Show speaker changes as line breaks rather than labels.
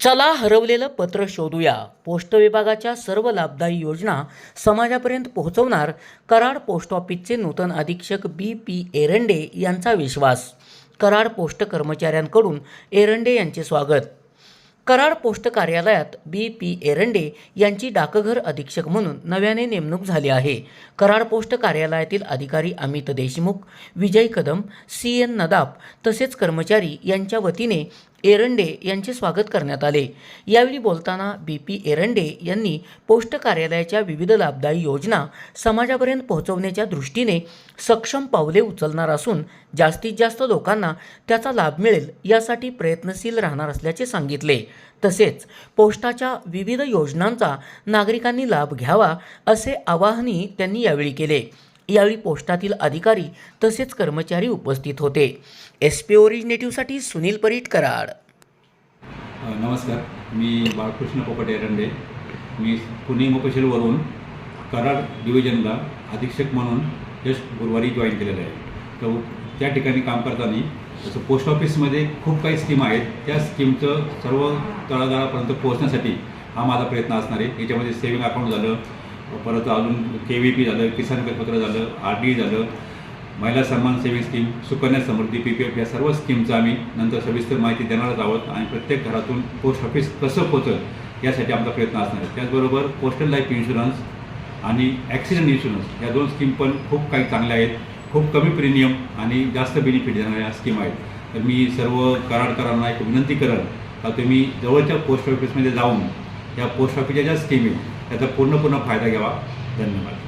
चला हरवलेलं पत्र शोधूया. पोस्ट विभागाच्या सर्व लाभदायी योजना समाजापर्यंत पोहोचवणार कराड पोस्ट ऑफिसचे नूतन अधीक्षक बी पी एरंडे यांचा विश्वास. कराड पोस्ट कर्मचाऱ्यांकडून एरंडे यांचे स्वागत. कराड पोस्ट कार्यालयात बी पी एरंडे यांची डाकघर अधीक्षक म्हणून नव्याने नेमणूक झाली आहे. कराड पोस्ट कार्यालयातील अधिकारी अमित देशमुख विजय कदम सी एन नदाप तसेच कर्मचारी यांच्या वतीने एरंडे यांचे स्वागत करण्यात आले. यावेळी बोलताना बी पी एरंडे यांनी पोस्ट कार्यालयाच्या विविध लाभदायी योजना समाजापर्यंत पोहोचवण्याच्या दृष्टीने सक्षम पावले उचलणार असून जास्तीत जास्त लोकांना त्याचा लाभ मिळेल यासाठी प्रयत्नशील राहणार असल्याचे सांगितले. तसेच पोस्टाच्या विविध योजनांचा नागरिकांनी लाभ घ्यावा असे आवाहनही त्यांनी यावेळी केले. यावेळी पोस्टातील अधिकारी तसेच कर्मचारी उपस्थित होते. एस पी ओरिजिनेटिव्हसाठी सुनील परीट कराड.
नमस्कार. मी बाळकृष्ण पोपट एरंडे मी पुणे मुकशेलवरून कराड डिव्हिजनला अधीक्षक म्हणून जस्ट गुरुवारी जॉईन केलेलं आहे. तर त्या ठिकाणी काम करताना जसं पोस्ट ऑफिसमध्ये खूप काही स्कीम आहेत त्या स्कीमचं सर्व तळागाळापर्यंत पोहोचण्यासाठी हा माझा प्रयत्न असणार आहे. याच्यामध्ये सेविंग अकाउंट झालं परत अजून के व्ही पी झालं किसान पत्र झालं आर डी झालं Mahila Samman saving scheme Sukanya Samriddhi P P F या सर्व स्कीमचं आम्ही नंतर सविस्तर माहिती देणारच आहोत आणि प्रत्येक घरातून पोस्ट ऑफिस कसं पोचल यासाठी आमचा प्रयत्न असणार आहे. त्याचबरोबर पोस्टल लाईफ इन्शुरन्स आणि ॲक्सिडेंट इन्शुरन्स या दोन स्कीम पण खूप काही चांगल्या आहेत खूप कमी प्रीमियम आणि जास्त बेनिफिट देणाऱ्या स्कीम आहेत. तर मी सर्व कराडकरांना एक विनंती करेन का तुम्ही जवळच्या पोस्ट ऑफिसमध्ये जाऊन या पोस्ट ऑफिसच्या ज्या स्कीम आहेत त्याचा पूर्ण पूर्ण फायदा घ्यावा. धन्यवाद.